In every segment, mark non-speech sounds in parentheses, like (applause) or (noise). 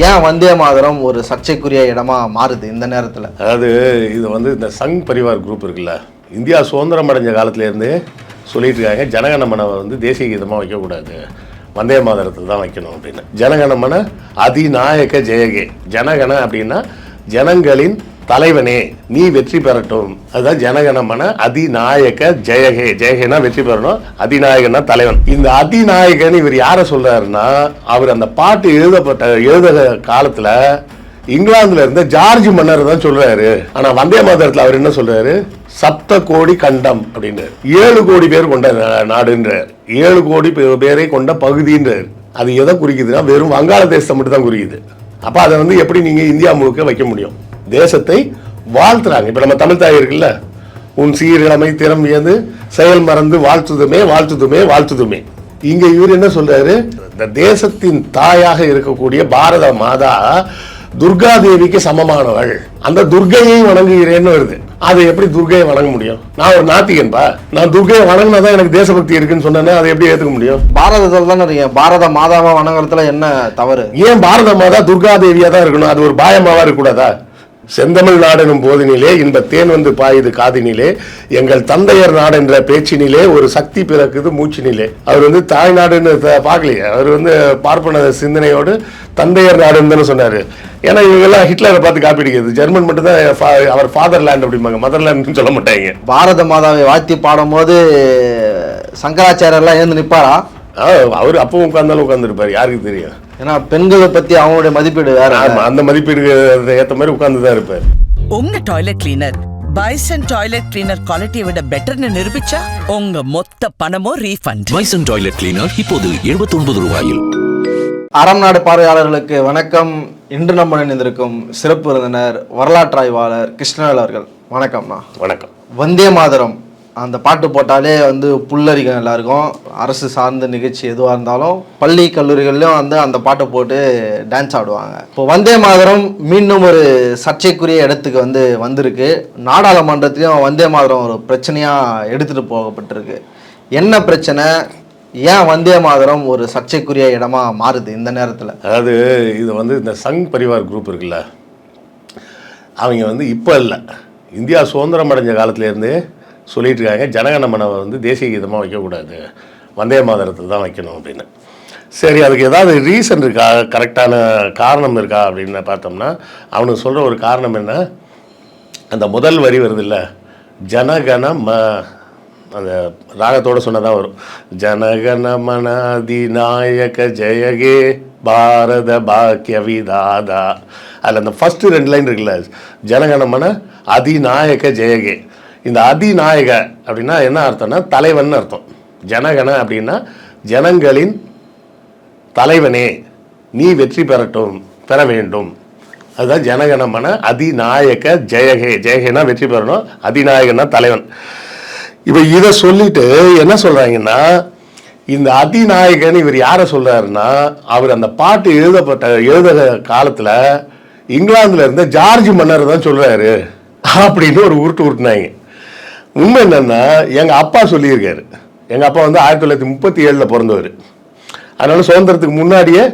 ஏன் வந்தே மாதரம் ஒரு சர்ச்சைக்குரிய இடமா மாறுது இந்த நேரத்தில்? அதாவது இது வந்து இந்த சங் பரிவார் குரூப் இருக்குல்ல இந்தியா சுதந்திரம் அடைஞ்ச காலத்துலேருந்தே சொல்லிட்டு இருக்காங்க ஜனகணமனை வந்து தேசிய கீதமாக வைக்கக்கூடாது வந்தே மாதரத்தில் தான் வைக்கணும் அப்படின்னு. ஜனகணமன அதிநாயக ஜெயகே ஜனகண அப்படின்னா ஜனங்களின் தலைவனே நீ வெற்றி பெறட்டும். அதுதான் ஜனகணமன அதிநாயக ஜெயகே. ஜெயகேனா வெற்றி பெறணும் அதிநாயகனா தலைவன். இந்த அதிநாயகன் இவர் யாரை சொல்றாருன்னா அவர் அந்த பாட்டு எழுதப்பட்ட எழுத காலத்துல இங்கிலாந்துல இருந்த ஜார்ஜ் மன்னர் தான் சொல்றாரு. ஆனா வந்தே மாதரத்துல அவர் என்ன சொல்றாரு? சப்த கோடி கண்டம் அப்படின்னு ஏழு கோடி பேர் கொண்ட நாடுன்றார். ஏழு கோடி பேரை கொண்ட பகுதின்றார். அது எதை குறிக்குதுன்னா வெறும் வங்காளதேசத்தை மட்டும் தான் குறிக்குது. அப்ப அதை வந்து எப்படி நீங்க இந்தியா முழுக்க வைக்க முடியும்? தேசத்தை வாழ்த்துறாங்க. இப்ப நம்ம தமிழ் தாய் இருக்குல்ல? உன் சீர்கிழமை திறம் வியந்து செயல் மறந்து வாழ்த்துதுமே வாழ்த்துதுமே வாழ்த்துதுமே. இங்க இவர் என்ன சொல்றாரு? இந்த தேசத்தின் தாயாக இருக்கக்கூடிய பாரத மாதா துர்கா தேவிக்கு சமமானவள். அந்த துர்கையை வணங்குகிறேன்னு வருது. அதை எப்படி துர்கையை வணங்க முடியும்? நான் ஒரு நாத்திகன்பா? நான் துர்கையை வணங்கினாதான் எனக்கு தேசபக்தி இருக்குன்னு சொன்னேன்னா அதை எப்படி ஏத்துக்க முடியும்? பாரதத்தில் தானே இருக்கீங்க. பாரத மாதாவை வணங்குறதுல என்ன தவறு? ஏன் பாரத மாதா துர்கா தேவியா தான் இருக்கணும்? அது ஒரு பாயமாவா இருக்கக்கூடாதா? செந்தமிழ் நாடெனும் போதினிலே இன்ப தேன் வந்து பாயுது காதினிலே எங்கள் தந்தையர் நாடென்ற பேச்சினிலே ஒரு சக்தி பிறக்குது மூச்சினிலே. அவர் வந்து தாய்நாடுன்னு த- பார்க்கலையே. அவர் வந்து பார்ப்பன சிந்தனையோடு தந்தையர் நாடுன்னு தானே சொன்னாரு. ஏன்னா இவங்கெல்லாம் ஹிட்லரை பார்த்து காப்பி அடிக்கிறது. ஜெர்மன் மட்டும் தான் அவர் ஃபாதர் லேண்ட் அப்படிம்பாங்க. மதர் லேண்ட்னு சொல்ல மாட்டாங்க. பாரத மாதாவை வாழ்த்தி பாடும்போது சங்கராச்சாரியர்லாம் எழுந்து நிப்பாரா? ஆ, அவர் அப்பவும் உட்கார்ந்தாலும் உட்கார்ந்துருப்பாரு. யாருக்கு தெரியும்? ஏன்னா பெண்களை பத்தி அவங்களுடைய மதிப்பீடு வேற அந்த மதிப்பீடுக்கு ஏற்ற மாதிரி உட்கார்ந்து தான் இருப்பார். உங்க toilet cleaner Bison toilet cleaner குவாலிட்டியை விட பெட்டர்னு நிரூபிச்சா உங்க மொத்த பணமும் ரீஃபண்ட் பைசன் டாய்லெட் கிளீனர் இப்போது 79 ரூபாயில். அறம் நாடு பார்வையாளர்களுக்கு வணக்கம். இன்று நம்ம இணைந்திருக்கும் சிறப்பு விருந்தினர் வரலாற்றாய்வாளர் கிருஷ்ணவேல் அவர்கள். வணக்கம்ண்ணா வணக்கம். வந்தே மாதரம். அந்த பாட்டு போட்டாலே வந்து புல்லரிக்கும் எல்லாருக்கும். அரசு சார்ந்த நிகழ்ச்சி எதுவாக இருந்தாலும் பள்ளி கல்லூரிகள்லையும் வந்து அந்த பாட்டை போட்டு டான்ஸ் ஆடுவாங்க. இப்போ வந்தே மாதரம் மீண்டும் ஒரு சர்ச்சைக்குரிய இடத்துக்கு வந்து வந்திருக்கு. நாடாளுமன்றத்திலையும் வந்தே மாதரம் ஒரு பிரச்சனையாக எடுத்துகிட்டு போகப்பட்டிருக்கு. என்ன பிரச்சனை? ஏன் வந்தே மாதரம் ஒரு சர்ச்சைக்குரிய இடமா மாறுது இந்த நேரத்தில்? அதாவது இது வந்து இந்த சங் பரிவார் குரூப் இருக்குல்ல. அவங்க வந்து இப்போ இல்லை. இந்தியா சுதந்திரம் அடைஞ்ச காலத்துலேருந்தே சொல்லிட்டு இருக்காங்க ஜனகணமனை வந்து தேசிய கீதமாக வைக்கக்கூடாது. வந்தே மாதரத்தில் தான் வைக்கணும் அப்படின்னு. சரி அதுக்கு ஏதாவது ரீசன் இருக்கா? கரெக்டான காரணம் இருக்கா அப்படின்னு பார்த்தோம்னா அவனுக்கு சொல்கிற ஒரு காரணம் என்ன? அந்த முதல் வரி வருது இல்லை ஜனகண ம அந்த ராகத்தோடு சொன்னதான் வரும். ஜனகண மனாதி நாயக ஜெயகே பாரத பாக்கிய விதாதா. அதில் அந்த ஃபஸ்ட்டு ரெண்டு லைன் இருக்குல்ல ஜனகணமன அதிநாயக ஜெயகே. இந்த அதிநாயக அப்படின்னா என்ன அர்த்தம்னா தலைவன் அர்த்தம். ஜனகன அப்படின்னா ஜனங்களின் தலைவனே. நீ வெற்றி பெறட்டும் பெற வேண்டும். அதுதான் ஜனகணமன அதிநாயக ஜெயகே. ஜெயகேனா வெற்றி பெறணும் அதிநாயகனா தலைவன். இப்போ இதை சொல்லிட்டு என்ன சொல்கிறாங்கன்னா இந்த அதிநாயகன் இவர் யாரை சொல்கிறாருன்னா அவர் அந்த பாட்டு எழுதப்பட்ட எழுத காலத்தில் இங்கிலாந்தில் இருந்த ஜார்ஜ் மன்னர் தான் சொல்கிறாரு அப்படின்னு ஒரு உருட்டு உருட்டுனாங்க. உண்மை என்னன்னா எங்கள் அப்பா சொல்லியிருக்காரு. எங்கள் அப்பா வந்து ஆயிரத்தி தொள்ளாயிரத்தி முப்பத்தி ஏழில் பிறந்தவர். அதனால சுதந்திரத்துக்கு முன்னாடியே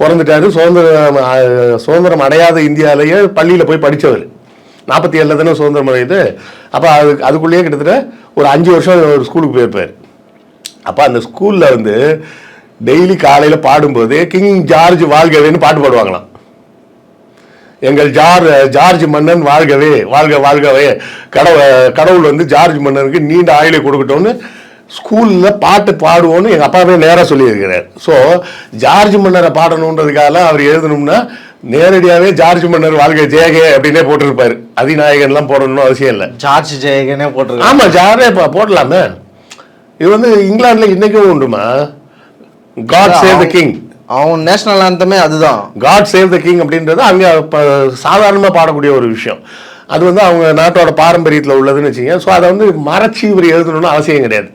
பிறந்துட்டாரு. சுதந்திரம் சுதந்திரம் அடையாத இந்தியாவிலேயே பள்ளியில் போய் படித்தவர் நாற்பத்தி ஏழில் தானே சுதந்திரம் அடையுது. அப்போ அது அதுக்குள்ளேயே கிட்டத்தட்ட ஒரு அஞ்சு வருஷம் ஒரு ஸ்கூலுக்கு போயிருப்பார். அப்போ அந்த ஸ்கூலில் வந்து டெய்லி காலையில் பாடும்போது கிங் ஜார்ஜ் வாழ்கவேன்னு பாட்டு பாடுவாங்களாம். எங்கள் ஜார் ஜார்ஜ் மன்னன் வாழ்கவே வாழ்க வாழ்கவே. கடவுள் கடவுள் வந்து ஜார்ஜ் மன்னனுக்கு நீண்ட ஆயுளை கொடுக்கட்டும்னு ஸ்கூலில் பாட்டு பாடுவோன்னு எங்கள் அப்பாவே நேராக சொல்லியிருக்கிறார். ஸோ ஜார்ஜ் மன்னரை பாடணுன்றதுக்காக அவர் எழுதணும்னா நேரடியாகவே ஜார்ஜ் மன்னர் வாழ்க ஜெயகே அப்படின்னே போட்டிருப்பாரு. அதிநாயகன்லாம் போடணும்னு அவசியம் இல்லை. ஜார்ஜ் ஜெயகனே போட்டிருக்காங்க ஆமாம் ஜாரே போடலாமே. இது வந்து இங்கிலாந்துல இன்னைக்கும் உண்டுமா? காட் சேவ் த கிங் அவன் நேஷனல் ஆந்தமே அதுதான். காட் சேவ் த கிங் அப்படின்றது அங்கே சாதாரணமாக பாடக்கூடிய ஒரு விஷயம். அது வந்து அவங்க நாட்டோட பாரம்பரியத்தில் உள்ளதுன்னு வச்சுங்க ஸோ அதை வந்து மறைச்சி இவர் எழுதணும்னு அவசியம் கிடையாது.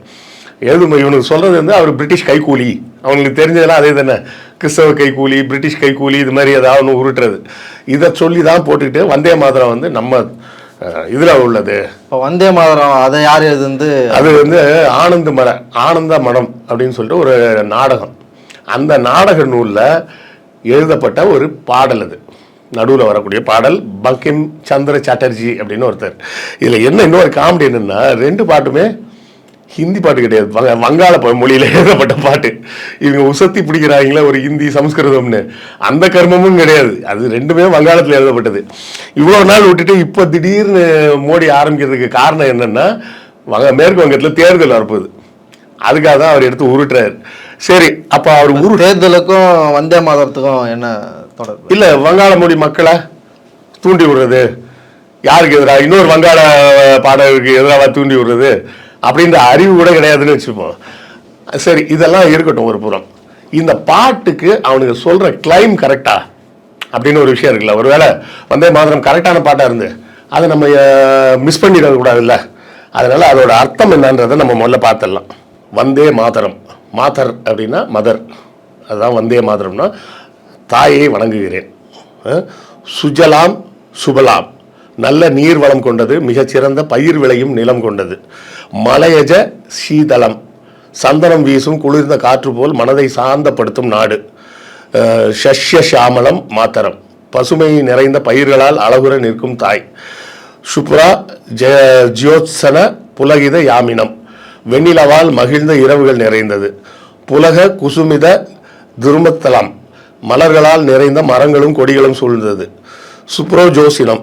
எழுதும் இவனுக்கு சொல்கிறது வந்து அவர் பிரிட்டிஷ் கைக்கூலி. அவங்களுக்கு தெரிஞ்சதெல்லாம் அதே தானே. கிறிஸ்தவ கைக்கூலி பிரிட்டிஷ் கைக்கூலி இது மாதிரி ஏதாவது ஒன்று உருட்டுறது. இதை சொல்லி தான் போட்டுக்கிட்டு வந்தே மாதரம் வந்து நம்ம இதில் உள்ளது. இப்போ வந்தே மாதரம் அதை யார் எழுதுந்து அது வந்து ஆனந்த மட ஆனந்த மடம் அப்படின்னு சொல்லிட்டு ஒரு நாடகம். அந்த நாடக நூலில் எழுதப்பட்ட ஒரு பாடல் அது. நடுவில் வரக்கூடிய பாடல் பங்கிம் சந்திர சாட்டர்ஜி அப்படின்னு ஒருத்தர். இதில் என்ன இன்னொரு காமெடி என்னென்னா ரெண்டு பாட்டுமே ஹிந்தி பாட்டு கிடையாது. வங்க- வங்காள மொழியில் எழுதப்பட்ட பாட்டு. இவங்க உசத்தி பிடிக்கிறாங்களே ஒரு ஹிந்தி சமஸ்கிருதம்னு. அந்த கர்மமும் கிடையாது. அது ரெண்டுமே வங்காளத்தில் எழுதப்பட்டது. இவ்வளோ நாள் விட்டுட்டு இப்போ திடீர்னு மோடி ஆரம்பிக்கிறதுக்கு காரணம் என்னன்னா வங்க மேற்கு வங்கத்தில் தேர்தல் வரப்போகுது. அதுக்காக தான் அவர் எடுத்து உருட்டுறாரு. சரி அப்போ அவர் உரு தேர்தலுக்கும் வந்தே மாதத்துக்கும் என்ன தொடர்பு? இல்ல வங்காள மொழி மக்களை தூண்டி விடுறது. யாருக்கு எதிராக இன்னொரு வங்காள பாடகருக்கு எதிராக தூண்டி விடுறது. அப்படின்ற அறிவு கூட கிடையாதுன்னு வச்சுப்போம். சரி இதெல்லாம் இருக்கட்டும் ஒரு புறம். இந்த பாட்டுக்கு அவனுக்கு சொல்ற கிளைம் கரெக்டா அப்படின்னு ஒரு விஷயம் இருக்குல்ல. ஒருவேளை வந்தே மாதிரம் கரெக்டான பாட்டா இருந்து அதை நம்ம மிஸ் பண்ணிட கூடாதுல்ல அதனால அதோட அர்த்தம் என்னன்றதை நம்ம முதல்ல பார்த்துடலாம். வந்தே மாதரம். மாதர் அப்படின்னா மதர். அதுதான் வந்தே மாதரம்னா தாயை வணங்குகிறேன். சுஜலாம் சுபலாம். நல்ல நீர் வளம் கொண்டது மிகச்சிறந்த பயிர் விளையும் நிலம் கொண்டது. மலையஜ சீதளம். சந்தனம் வீசும் குளிர்ந்த காற்று போல் மனதை சாந்தப்படுத்தும் நாடு. ஷஷ்ய சாமலம் மாத்தரம். பசுமை நிறைந்த பயிர்களால் அழகுற நிற்கும் தாய். சுப்ரா ஜ ஜியோத்சன புலகித யாமினம். வெண்ணிலவால் மகிழ்ந்த இரவுகள் நிறைந்தது. புலக குசுமித துருமத்தலம் மலர்களால் நிறைந்த மரங்களும் கொடிகளும் சூழ்ந்தது. சுப்ரோஜோசினம்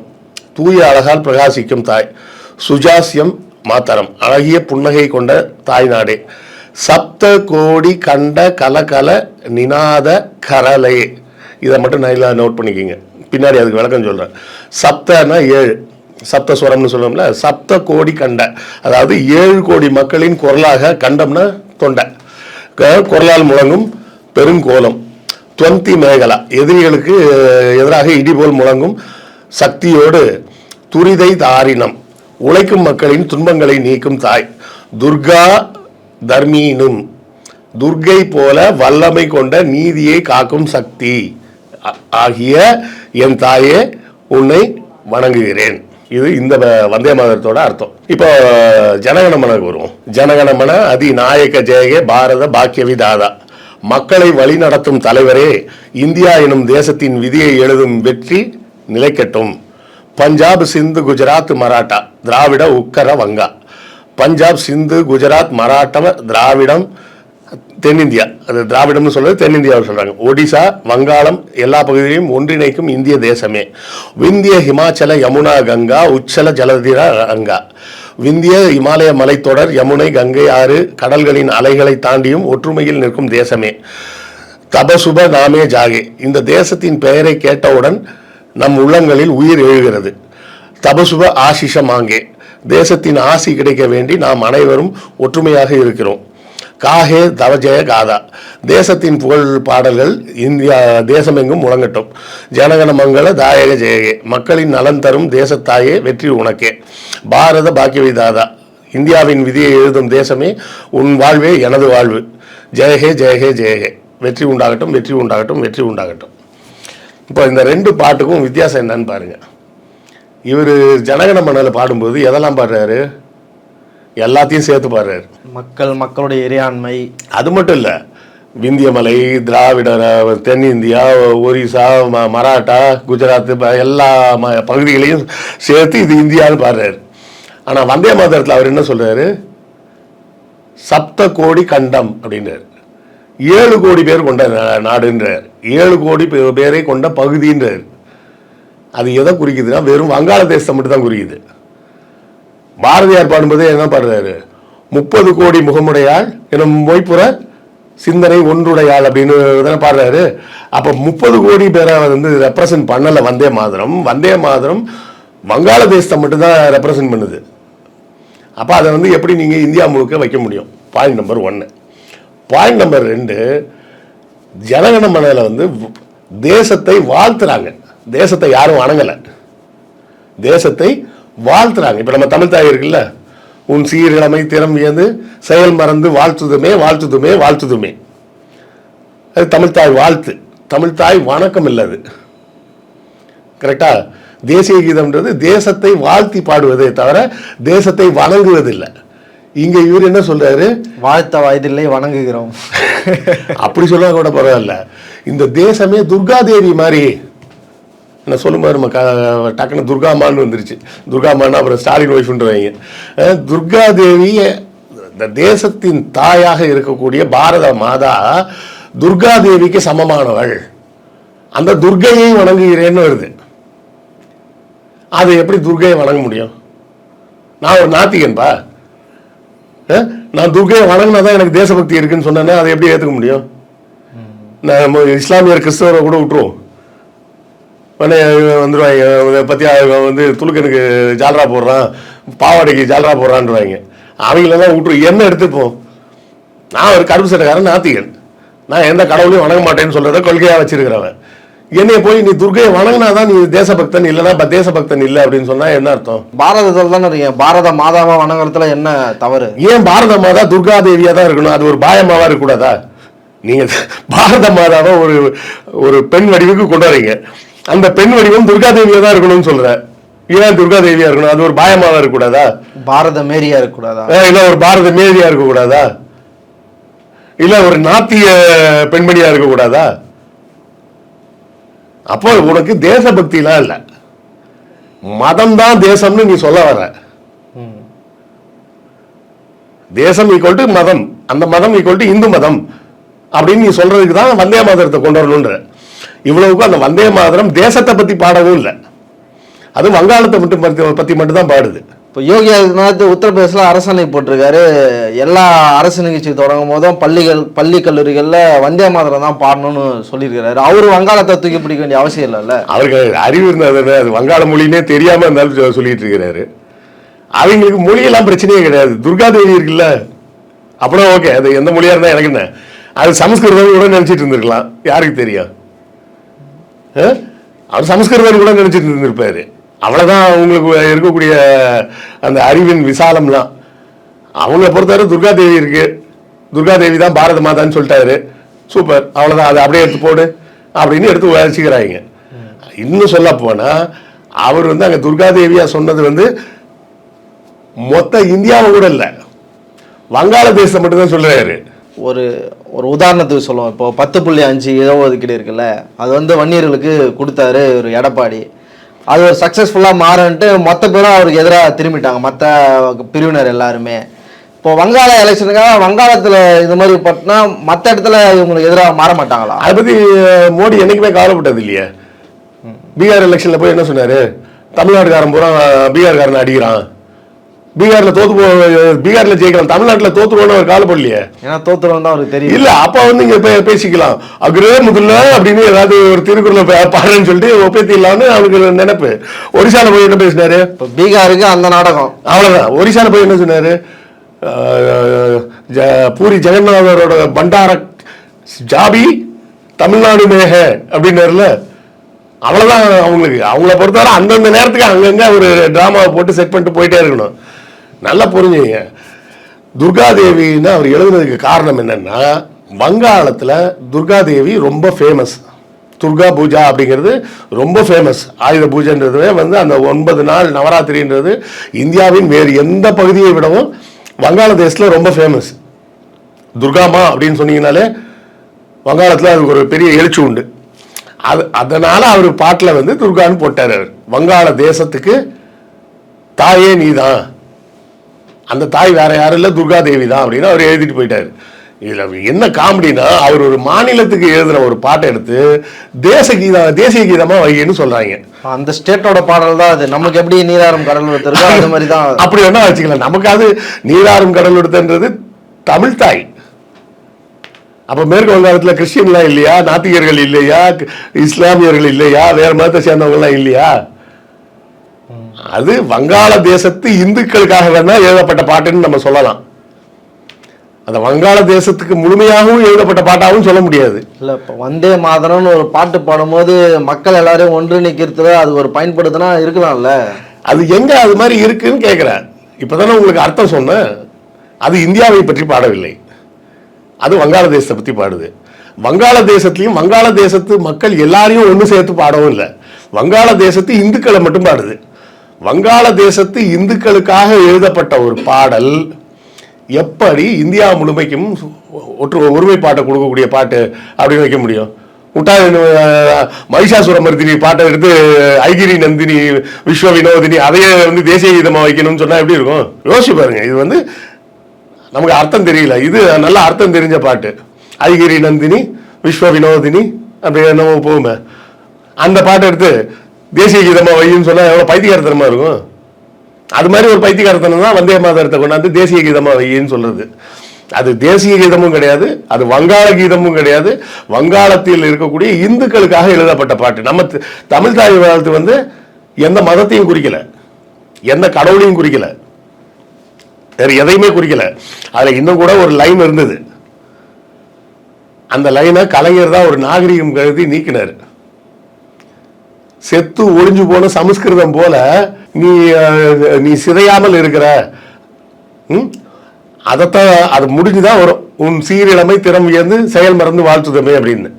தூய அழகால் பிரகாசிக்கும் தாய். சுஜாசியம் மாத்தரம் அழகிய புன்னகை கொண்ட தாய் நாடே. சப்த கோடி கண்ட கலகல நினாத கரலை இதை மட்டும் நான் நோட் பண்ணிக்கிங்க. பின்னாடி அதுக்கு விளக்கம் சொல்கிறேன் சப்தனா ஏழு. சப்தஸ்வரம்னு சொல்லுவோம்ல சப்த கோடி கண்ட. அதாவது ஏழு கோடி மக்களின் குரலாக கண்டம்னா தொண்டை. க- குரலால் முழங்கும் பெருங்கோலம். துவந்தி மேகலா. எதிரிகளுக்கு எதிராக இடிபோல் முழங்கும் சக்தியோடு துரிதை தாரினம். உழைக்கும் மக்களின் துன்பங்களை நீக்கும் தாய். துர்கா தர்மீனும். துர்க்கை போல வல்லமை கொண்ட நீதியை காக்கும் சக்தி ஆகிய என் தாயே உன்னை வணங்குகிறேன். இது இந்த வ- வந்தே மாதத்தோட அர்த்தம். இப்போ ஜனகணமனுக்கு வருவோம் ஜனகணமன அதி நாயக ஜெயகே பாரத பாக்கியவி தாதா மக்களை வழிநடத்தும் தலைவரே இந்தியா எனும் தேசத்தின் விதியை எழுதும் வெற்றி நிலைக்கட்டும். பஞ்சாப் சிந்து குஜராத் மராட்டா திராவிட உக்கர வங்கா பஞ்சாப் சிந்து குஜராத் மராட்டம் திராவிடம் தென்னிந்தியா. அது திராவிடம்னு சொல்றது தென்னிந்தியாவை சொல்றாங்க. ஒடிசா வங்காளம் எல்லா பகுதிகளையும் ஒன்றிணைக்கும் இந்திய தேசமே. விந்திய ஹிமாச்சல யமுனா கங்கா உச்சல ஜலதிர கங்கா. விந்திய இமாலய மலைத்தொடர் யமுனை கங்கை ஆறு கடல்களின் அலைகளை தாண்டியும் ஒற்றுமையில் நிற்கும் தேசமே. தபசுப நாமே ஜாகே. இந்த தேசத்தின் பெயரை கேட்டவுடன் நம் உள்ளங்களில் உயிர் எழுகிறது. தபசுப ஆசிஷ மாங்கே தேசத்தின் ஆசி கிடைக்க வேண்டி நாம் அனைவரும் ஒற்றுமையாக இருக்கிறோம். காஹே தவஜய காதா. தேசத்தின் புகழ் பாடல்கள் இந்தியா தேசமெங்கும் முழங்கட்டும். ஜனகன மங்கள தாயக ஜெயகே. மக்களின் நலன் தரும் தேசத்தாயே வெற்றி உனக்கே. பாரத பாக்கியவை தாதா. இந்தியாவின் விதியை எழுதும் தேசமே உன் வாழ்வே எனது வாழ்வு. ஜெயஹே ஜெயஹே ஜெயஹே வெற்றி உண்டாகட்டும் வெற்றி உண்டாகட்டும் வெற்றி உண்டாகட்டும். இப்போ இந்த ரெண்டு பாட்டுக்கும் வித்தியாசம் என்னன்னு பாருங்க. இவர் ஜனகன மன்னல பாடும்போது எதெல்லாம் பாடுறாரு? எல்லாத்தையும் சேர்த்து பாடுறாரு மக்கள் மக்களுடைய இறையாண்மை. அது மட்டும் இல்லை விந்தியமலை திராவிட அஹ், தென்னிந்தியா ஒரிசா மராட்டா குஜராத் எல்லா பகுதிகளையும் சேர்த்து இது இந்தியான்னு பாடுறாரு. ஆனால் வந்தே மாதரத்தில் அவர் என்ன சொல்றாரு? சப்த கோடி கண்டம் அப்படின்றார். ஏழு கோடி பேர் கொண்ட நாடுன்றார். ஏழு கோடி பேரை கொண்ட பகுதின்றார். அது எதை குறிக்குதுன்னா வெறும் வங்காளதேசத்தை மட்டும் தான் குறிக்குது. பாரதியார் பாடும்போது என்ன பாடுறாரு? முப்பது கோடி முகமுடையாள் எனும் மொய்ப்புற சிந்தனை ஒன்றுடையாள் அப்படின்னு தானே பாடுறாரு. அப்போ முப்பது கோடி பேரை வந்து ரெப்ரசன்ட் பண்ணலை. வந்தே மாதிரம். வந்தே மாதிரம் வங்காளதேசத்தை மட்டும்தான் ரெப்ரசன்ட் பண்ணுது. அப்போ அதை வந்து எப்படி நீங்கள் இந்தியா முழுக்க வைக்க முடியும்? பாயிண்ட் நம்பர் ஒன்று பாயிண்ட் நம்பர் ரெண்டு ஜனகண மனதில் வந்து தேசத்தை வாழ்த்துறாங்க. தேசத்தை யாரும் வணங்கலை. தேசத்தை வாழ்த்துறாங்க. இப்போ நம்ம தமிழ் தாய் இருக்குல்ல? உன் சீரிழமை திறம் வியந்து செயல் மறந்து வாழ்த்துதுமே வாழ்த்துதுமே வாழ்த்துதுமே. அது தமிழ் தாய் வாழ்த்து. தமிழ் தாய் வணக்கம் இல்லை அது. கரெக்டா தேசிய கீதம்ன்றது தேசத்தை வாழ்த்தி பாடுவதே தவிர தேசத்தை வணங்குவதில்லை. இங்க இவர் என்ன சொல்றாரு? வாழ்த்த வயதில்லை வணங்குகிறோம். (laughs) அப்படி சொன்னா கூட பரவாயில்ல. இந்த தேசமே துர்காதேவி மாதிரி. என்ன சொல்லும் பாரு மக்கா டக்குன்னு துர்காமான்னு வந்துருச்சு. துர்காமான்னு அப்புறம் ஸ்டாலின் ஒய்ஃப்ன்றவங்க அஹ் துர்காதேவி இந்த தேசத்தின் தாயாக இருக்கக்கூடிய பாரத மாதா துர்காதேவிக்கு சமமானவள். அந்த துர்கையை வணங்குகிறேன்னு வருது. அது எப்படி துர்கையை வணங்க முடியும்? நான் ஒரு நாத்திகன்பா? நான் துர்கையை வணங்கினா தான் எனக்கு தேசபக்தி இருக்குன்னு சொன்னேன்னா அதை எப்படி ஏற்றுக்க முடியும்? நம்ம இஸ்லாமியர் கிறிஸ்தவரை கூட விட்டுருவோம். உடனே வந்துடுவாங்க இவனை பத்தியா இவன் வந்து துலுக்கனுக்கு ஜால்ரா போடுறான். பாவாடைக்கு ஜால்ரா போடுறான்றாங்க அவங்களெல்லாம் விட்டுரு. என்ன எடுத்துப்போம் நான் ஒரு கருப்பு சட்டைக்காரன் நாத்திகன். நான் எந்த கடவுளையும் வணங்க மாட்டேன்னு சொல்றத கொள்கையாக வச்சிருக்கிறவன். என்னைய போய் நீ துர்கையை வணங்கினாதான் நீ தேசபக்தன் இல்லைன்னா இப்ப தேசபக்தன் இல்லை அப்படின்னு சொன்னா என்ன அர்த்தம்? பாரதத்தில் தானே இருக்கீங்க பாரத மாதாவை வணங்குறதுல என்ன தவறு? ஏன் பாரத மாதா துர்கா தேவியா தான் இருக்கணும்? அது ஒரு பாயமாவா இருக்கக்கூடாதா? நீங்க பாரத மாதாவை ஒரு ஒரு பெண் வடிவுக்கு கொண்டு வரீங்க. அந்த பெண் வடிவம் துர்கா தேவியா தான் இருக்கணும்னு சொல்ற. ஏன் துர்கா தேவியா இருக்கணும்? அது ஒரு பாயமாவா இருக்கக்கூடாதா? பாரத மேரியா இருக்கக்கூடாதா இல்ல ஒரு பாரத மேதியா இருக்கக்கூடாதா? இல்ல ஒரு நாத்திய பெண்மணியா இருக்கக்கூடாதா? அப்போ உனக்கு தேசபக்திலாம் இல்ல. மதம் தான் தேசம்னு நீ சொல்ல வர தேசம் ஈக்குவல் டு மதம். அந்த மதம் ஈக்குவல் டு இந்து மதம். அப்படின்னு நீ சொல்றதுக்கு தான் வந்தே மாதரத்தை கொண்டு வரணுன்ற இவ்வளவுக்கும் அந்த வந்தே மாதரம் தேசத்தை பத்தி பாடவும் இல்லை. அது வங்காளத்தை மட்டும் பத்தி- பத்தி மட்டும் தான் பாடுது. இப்போ யோகி ஆதித்யநாத் உத்தரப்பிரதேசில் அரசாணை போட்டிருக்காரு. எல்லா அரசு நிகழ்ச்சி தொடங்கும் போதும் பள்ளிகள் பள்ளி கல்லூரிகளில் வந்தே மாதரம் தான் பாடணும்னு சொல்லியிருக்கிறாரு. அவர் வங்காளத்தை தூக்கி பிடிக்க வேண்டிய அவசியம் இல்லைல்ல அவருக்கு அறிவு இருந்தது அது வங்காள மொழினே தெரியாம இருந்தாலும் சொல்லிட்டு இருக்கிறாரு அவங்களுக்கு மொழியெல்லாம் பிரச்சனையே கிடையாது. துர்காதேவி இருக்குல்ல? அப்படின்னா ஓகே அது எந்த மொழியா இருந்தா எனக்கு என்ன? அது சமஸ்கிருதம் கூட நினைச்சிட்டு இருந்திருக்கலாம். யாருக்கு தெரியும்? அவர் சமஸ்கிருதம் கூட நினைச்சிட்டு இருந்திருப்பாரு. அவ்வளவுதான் அவங்களுக்கு இருக்கக்கூடிய அந்த அறிவின் விசாலம்லாம். அவங்கள பொறுத்தவரை துர்காதேவி இருக்கு. துர்காதேவி தான் பாரத மாதான்னு சொல்லிட்டாரு. சூப்பர். அவ்வளவுதான். அதை அப்படியே எடுத்து போடு அப்படின்னு எடுத்து வச்சுக்கிறாங்க இன்னும் சொல்ல போனா அவர் வந்து அங்க துர்காதேவியா சொன்னது வந்து மொத்த இந்தியாவை கூட இல்லை. வங்காளதேசம் மட்டும்தான் சொல்றாரு. ஒரு ஒரு உதாரணத்துக்கு சொல்லுவோம். இப்போ பத்து புள்ளி அஞ்சு இடஒதுக்கீடு இருக்குல்ல அது வந்து வன்னியர்களுக்கு கொடுத்தாரு ஒரு எடப்பாடி. அது ஒரு சக்ஸஸ்ஃபுல்லாக மாறன்ட்டு மொத்த பேரும் அவருக்கு எதிராக திரும்பிட்டாங்க மற்ற பிரிவினர் எல்லாருமே. இப்போ வங்காள எலெக்ஷனுக்காக வங்காளத்தில் இது மாதிரி பட்டினா மற்ற இடத்துல இவங்களுக்கு எதிராக மாற மாட்டாங்களா? அதை அஹ், மோடி என்னைக்குமே கவலைப்பட்டது இல்லையே. பீகார் எலெக்ஷன்ல போய் என்ன சொன்னாரு? தமிழ்நாட்டுக்காரன் பூரா பீகார்காரனை அடிக்கிறான். பீகார்ல தோத்து போ பீகார்ல ஜெயிக்கலாம். தமிழ்நாட்டுல தோத்துருவோன்னு அவர் கவலைப்படலையே ஏன்னா தோத்துறவன் தான் அவருக்கு தெரியும். இல்ல அப்ப வந்து இங்க பேசிக்கலாம். அக்ரே முதல்ல அப்படின்னு ஏதாவது ஒரு திருக்குறளை பா- பாடுறேன்னு சொல்லிட்டு ஒப்பேத்திடலாம்னு அவருக்கு நினைப்பு. ஒரிசால போய் என்ன பேசினாரு? பீகாருக்கு அந்த நாடகம். அவ்வளவுதான். ஒரிசால போய் என்ன சொன்னாரு? பூரி ஜெகநாதரோட பண்டார ஜாபி தமிழ்நாடு மேக அப்படின்னாருல. அவ்வளவுதான் அவங்களுக்கு. அவங்கள பொறுத்தவரை அந்தந்த நேரத்துக்கு அங்கங்க ஒரு டிராமாவை போட்டு செட் பண்ணிட்டு போயிட்டே இருக்கணும். நல்லா புரிஞ்சுங்க. துர்காதேவின்னு அவர் எழுதுனதுக்கு காரணம் என்னென்னா வங்காளத்தில் துர்காதேவி ரொம்ப ஃபேமஸ் துர்கா பூஜா அப்படிங்கிறது ரொம்ப ஃபேமஸ் ஆயுத பூஜைன்றதுவே வந்து அந்த ஒன்பது நாள் நவராத்திரின்றது இந்தியாவின் வேறு எந்த பகுதியை விடவும் வங்காளதேசத்தில் ரொம்ப ஃபேமஸ் துர்காமா அப்படின்னு சொன்னீங்கனாலே வங்காளத்தில் அதுக்கு ஒரு பெரிய எழுச்சி உண்டு. அது அதனால் அவர் பாட்டில் வந்து துர்கான்னு போட்டார் அவர். வங்காள தேசத்துக்கு தாயே நீதான். அந்த தாய் வேற யாரும் இல்லை துர்கா தேவி தான் அப்படின்னு அவர் எழுதிட்டு போயிட்டாரு. இதுல என்ன காமெடினா அவர் ஒரு மாநிலத்துக்கு எழுதின ஒரு பாட்டை எடுத்து தேச கீதா தேசிய கீதமா வைன்னு சொல்றாங்க. அந்த ஸ்டேட்டோட பாடல் தான் அது. நமக்கு எப்படி நீராறும் கடல் இருக்கோ அந்த (laughs) மாதிரி தான். அப்படி வேணா வச்சுக்கலாம். நமக்கு அது நீராறும் கடல் எடுத்தன்றது தமிழ் தாய். அப்ப மேற்கு வங்காளத்துல கிறிஸ்டியன்லாம் இல்லையா? நாத்திகர்கள் இல்லையா? இஸ்லாமியர்கள் இல்லையா? வேற மதத்தை சேர்ந்தவங்க எல்லாம் இல்லையா? அது வங்காள தேசத்து இந்துக்களுக்காக வேணா எழுதப்பட்ட பாட்டுன்னு நம்ம சொல்லலாம். அந்த வங்காள தேசத்துக்கு முழுமையாகவும் எழுதப்பட்ட பாட்டாகவும் சொல்ல முடியாது. இல்ல இப்போ வந்தே மாதரம்னு ஒரு பாட்டு பாடும்போது மக்கள் எல்லாரையும் ஒன்றிணைக்கிறதுல அது ஒரு பயன்படுத்தினா இருக்கலாம்ல. அது எங்க அது மாதிரி இருக்குன்னு கேட்கிறேன் இப்பதானே உங்களுக்கு அர்த்தம் சொன்னேன். அது இந்தியாவை பற்றி பாடவில்லை. அது வங்காள தேசத்தை பத்தி பாடுது. வங்காள தேசத்திலையும் வங்காள தேசத்து மக்கள் எல்லாரையும் ஒன்று சேர்த்து பாடவும் இல்லை. வங்காள தேசத்து இந்துக்களை மட்டும் பாடுது. வங்காள தேசத்து இந்துக்களுக்காக எழுதப்பட்ட ஒரு பாடல். எப்படி இந்தியா முழுமைக்கும் ஒற்று ஒருமைப்பாட்டை கொடுக்கக்கூடிய பாட்டு அப்படின்னு வைக்க முடியும்? விட்டா அஹ், மகிஷாசுர பாட்டை எடுத்து ஐகிரி நந்தினி விஸ்வ வினோதினி அதையே வந்து தேசிய கீதமாக வைக்கணும்னு சொன்னால் எப்படி இருக்கும்? யோசிச்சு பாருங்க. இது வந்து நமக்கு அர்த்தம் தெரியல. இது நல்ல அர்த்தம் தெரிஞ்ச பாட்டு. ஐகிரி நந்தினி விஸ்வ வினோதினி அப்படி என்னவோ போகுமே. அந்த பாட்டை எடுத்து தேசிய கீதமா வைன்னு சொன்னால் எவ்வளோ பைத்தியகாரத்தனமாக இருக்கும்? அது மாதிரி ஒரு பைத்தியகாரத்தனம் தான் வந்தே மாதரத்தை கொண்டாந்து தேசிய கீதமா வையின்னு சொல்றது. அது தேசிய கீதமும் கிடையாது அது வங்காள கீதமும் கிடையாது. வங்காளத்தில் இருக்கக்கூடிய இந்துக்களுக்காக எழுதப்பட்ட பாட்டு. நம்ம தமிழ் தாய் வாழ்த்து வந்து எந்த மதத்தையும் குறிக்கல. எந்த கடவுளையும் குறிக்கல. வேறு எதையுமே குறிக்கல. அதில் இன்னும் கூட ஒரு லைன் இருந்தது. அந்த லைனை கலைஞர் தான் ஒரு நாகரிகம் கருதி நீக்கினார். செத்து ஒளிஞ்சு போன சமஸ்கிருதம் போல நீ நீ சிதையாமல் இருக்கிற. ம்? அதைத்தான் அது முடிஞ்சுதான் வரும். உன் சீரிழமை திறம் உயர்ந்து செயல் மறந்து வாழ்த்துதமே அப்படின்னு.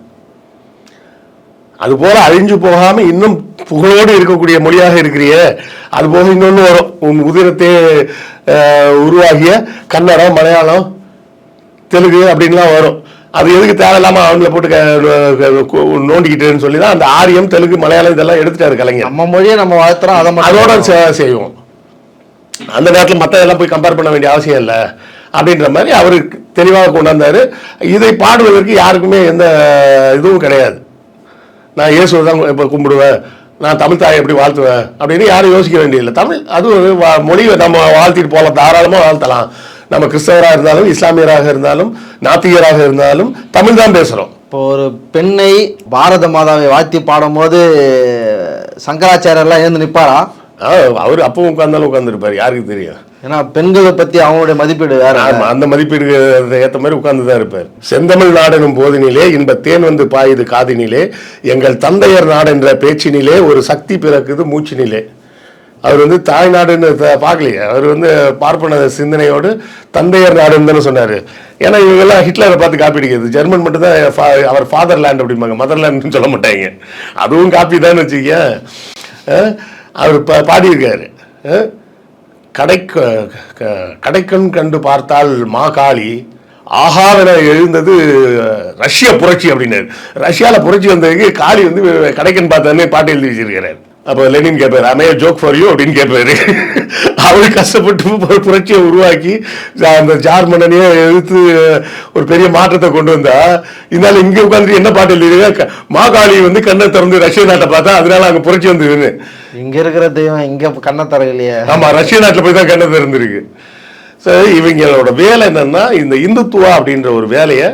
அதுபோல அழிஞ்சு போகாம இன்னும் புகழோடு இருக்கக்கூடிய மொழியாக இருக்கிறியே. அது போக வரும். உன் உதிரத்தே உருவாகிய கன்னடம் மலையாளம் தெலுங்கு அப்படின்லாம் வரும். அது எதுக்கு தேவையில்லாம அவங்கள போட்டு நோண்டிக்கிட்டேன்னு சொல்லி தான் அந்த ஆரியம் தெலுங்கு மலையாளம் இதெல்லாம் எடுத்துட்டாரு கலைஞர். நம்ம மொழியை நம்ம வளர்த்துறோம் அதை அதோட செய்வோம். அந்த நேரத்தில் மற்றதெல்லாம் போய் கம்பேர் பண்ண வேண்டிய அவசியம் இல்லை. அப்படின்ற மாதிரி அவர் தெளிவாக கொண்டாந்தாரு. இதை பாடுவதற்கு யாருக்குமே எந்த இதுவும் கிடையாது. நான் இயேசுவை தான் இப்போ கும்பிடுவேன். நான் தமிழ் தாயை எப்படி வாழ்த்துவேன் அப்படின்னு யாரும் யோசிக்க வேண்டியதில்லை. தமிழ் அது ஒரு மொழியை நம்ம வாழ்த்திட்டு போகலாம். தாராளமாக வாழ்த்தலாம். நம்ம கிறிஸ்தவராக இருந்தாலும் இஸ்லாமியராக இருந்தாலும் நாத்திகராக இருந்தாலும் தமிழ் தான் பேசுகிறோம் இப்போ ஒரு பெண்ணை பாரத மாதாவை வாழ்த்தி பாடும்போது சங்கராச்சாரியர்லாம் எழுந்து நிப்பாரா? அவர் அப்போ உட்கார்ந்தாலும் உட்காந்துருப்பார் யாருக்கு தெரியும்? ஏன்னா பெண்களை பத்தி அவங்களுடைய மதிப்பீடு வேற. அந்த மதிப்பீடு ஏத்த மாதிரி உட்கார்ந்து தான் இருப்பார். செந்தமிழ் நாடெனும் போதினிலே இன்ப தேன் வந்து பாயுது காதினிலே எங்கள் தந்தையர் நாடென்ற பேச்சினிலே ஒரு சக்தி பிறக்குது மூச்சினிலே. அவர் வந்து தாய்நாடுன்னு பார்க்கலையே. அவர் வந்து பார்ப்பன சிந்தனையோடு தந்தையர் நாடுன்னு தானே சொன்னார். ஏன்னா இவங்கெல்லாம் ஹிட்லரை பார்த்து காப்பி அடிக்கிறது. ஜெர்மன் மட்டும்தான் அவர் ஃபாதர் லேண்ட் அப்படிம்பாங்க. மதர் லேண்ட்னு சொல்ல மாட்டாங்க. அதுவும் காப்பி தான் வச்சுக்க அவர் பா பாடியிருக்காரு. கடை கடைக்க க- கடைக்கண் கண்டு பார்த்தால் மாகாளி ஆகாவென எழுந்தது ரஷ்ய புரட்சி அப்படின்னாரு. ரஷ்யாவில் புரட்சி வந்ததுக்கு காளி வந்து கடைக்கன் பார்த்தானே பாட்டு எழுதி வச்சிருக்கிறார். அப்போ லெனின் கேட்பாரு. அமே ஜோக் ஃபார் யூ அப்படின்னு கேட்பாரு. அவரு கஷ்டப்பட்டு புரட்சியை உருவாக்கி அந்த ஜார்மனையே எதிர்த்து ஒரு பெரிய மாற்றத்தை கொண்டு வந்தா இதனால இங்க உட்காந்து என்ன பாட்டு எழுதிருக்க? மாகாளி வந்து கண்ணை திறந்து ரஷ்ய நாட்டை பார்த்தா அதனால அங்க புரட்சி வந்ததுன்னு இங்க இருக்கிற தெய்வம் இங்க கண்ணை தரலையே ஆமா ரஷ்ய நாட்டுல போய் தான் கண்ணை திறந்திருக்கு. சரி இவங்களோட வேலை என்னன்னா இந்த இந்துத்துவா அப்படின்ற ஒரு வேலையை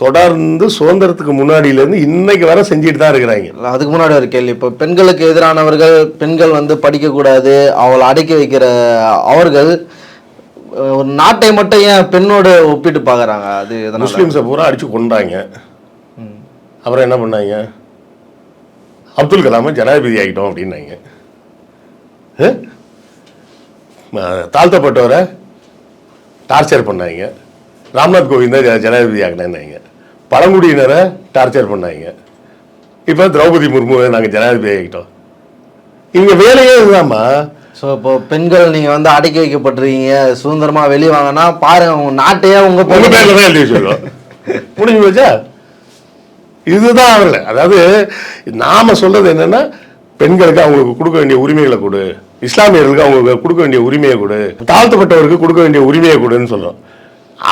தொடர்ந்து சுதந்திரத்துக்கு முன்னாடியில இருந்து இன்னைக்கு வரை செஞ்சுட்டு தான் இருக்கிறாங்க. அதுக்கு முன்னாடி ஒரு கேள்வி. இப்போ பெண்களுக்கு எதிரானவர்கள் பெண்கள் வந்து படிக்கக்கூடாது அவளை அடக்கி வைக்கிற அவர்கள் ஒரு நாட்டை மட்டும் ஏன் பெண்ணோடு ஒப்பிட்டு பார்க்கறாங்க? அது முஸ்லிம்ஸை பூரா அடிச்சு கொண்டாங்க அப்புறம் என்ன பண்ணாங்க? அப்துல் கலாமை ஜனாதிபதி ஆகிட்டோம் அப்படின்னாங்க. தாழ்த்தப்பட்டவரை டார்ச்சர் பண்ணாங்க. ராம்நாத் கோவிந்த ஜனாதிபதி ஆகினாங்க பழங்குடியினரை டார்ச்சர் பண்ணாங்க. இப்போ திரௌபதி முர்முவை நாங்கள் ஜனாதிபதி ஆகிட்டோம். இவங்க வேலையே இதுதாம்மா ஸோ இப்போ பெண்கள் நீங்க வந்து அடக்கி வைக்கப்பட்டிருக்கீங்க சுதந்திரமா வெளியே வாங்கன்னா பாருங்க உங்க நாட்டையே உங்க உங்க பொண்ணு பேர்ல தான் எழுதி வச்சிருக்கோம். முடிஞ்சு போச்சா? இதுதான் அவர்கள். அதாவது நாம சொல்றது என்னன்னா பெண்களுக்கு அவங்களுக்கு கொடுக்க வேண்டிய உரிமைகளை கொடு. இஸ்லாமியர்களுக்கு அவங்களுக்கு கொடுக்க வேண்டிய உரிமையை கொடு. தாழ்த்தப்பட்டவருக்கு கொடுக்க வேண்டிய உரிமையை கொடுன்னு சொல்றோம்.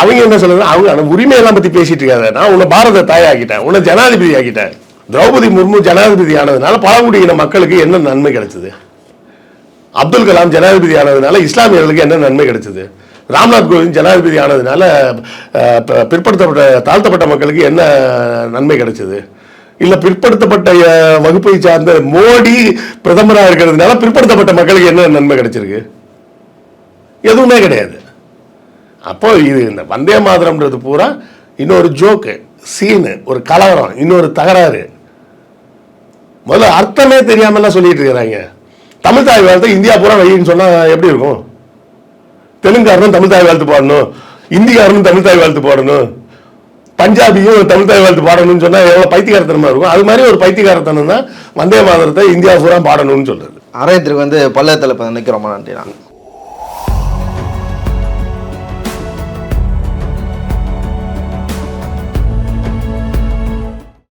அவங்க என்ன சொல்றது அவங்க உரிமையெல்லாம் பத்தி பேசிட்டு இருக்காங்க. நான் உன்னை பாரத தாயாக்கிட்டேன். உன்னை ஜனாதிபதி ஆக்கிட்டேன் திரௌபதி முர்மு ஜனாதிபதி ஆனதுனால பழங்குடியின மக்களுக்கு என்ன நன்மை கிடைச்சது? அப்துல் கலாம் ஜனாதிபதி ஆனதுனால இஸ்லாமியர்களுக்கு என்ன நன்மை கிடைச்சது? ராம்நாத் கோவிந்த் ஜனாதிபதி ஆனதுனால பிற்படுத்தப்பட்ட தாழ்த்தப்பட்ட மக்களுக்கு என்ன நன்மை கிடைச்சது? இல்லை பிற்படுத்தப்பட்ட வகுப்பை சார்ந்த மோடி பிரதமராக இருக்கிறதுனால பிற்படுத்தப்பட்ட மக்களுக்கு என்ன நன்மை கிடைச்சிருக்கு? எதுவுமே கிடையாது. அப்போ இது இந்த வந்தே மாதிரம்ன்றது பூரா இன்னொரு ஜோக்கு சீனு ஒரு கலவரம் இன்னொரு தகராறு. முதல்ல அர்த்தமே தெரியாமலாம் சொல்லிட்டு இருக்கிறாங்க. தமிழ் தாய் வாழ்த்து இந்தியா பூரா வையின்னு சொன்னால் எப்படி இருக்கும்? தெலுங்காரனும் தமிழ் தாய் வாழ்த்து பாடணும். இந்திக்காரனும் தமிழ் தாய் வாழ்த்து பாடணும். பஞ்சாபியும் தமிழ் தாய் வாழ்த்து பாடணும்னு சொன்னால் எவ்வளோ பைத்தியகாரத்தனமாக இருக்கும்? அது மாதிரி ஒரு பைத்தியகாரத்தனம் தான் வந்தே மாதிரத்தை இந்தியா பூரா பாடணும்னு சொல்கிறது அரையத்திற்கு வந்து பல்லயத்தில் இப்போ நிற்க ரொம்ப நன்றி நான்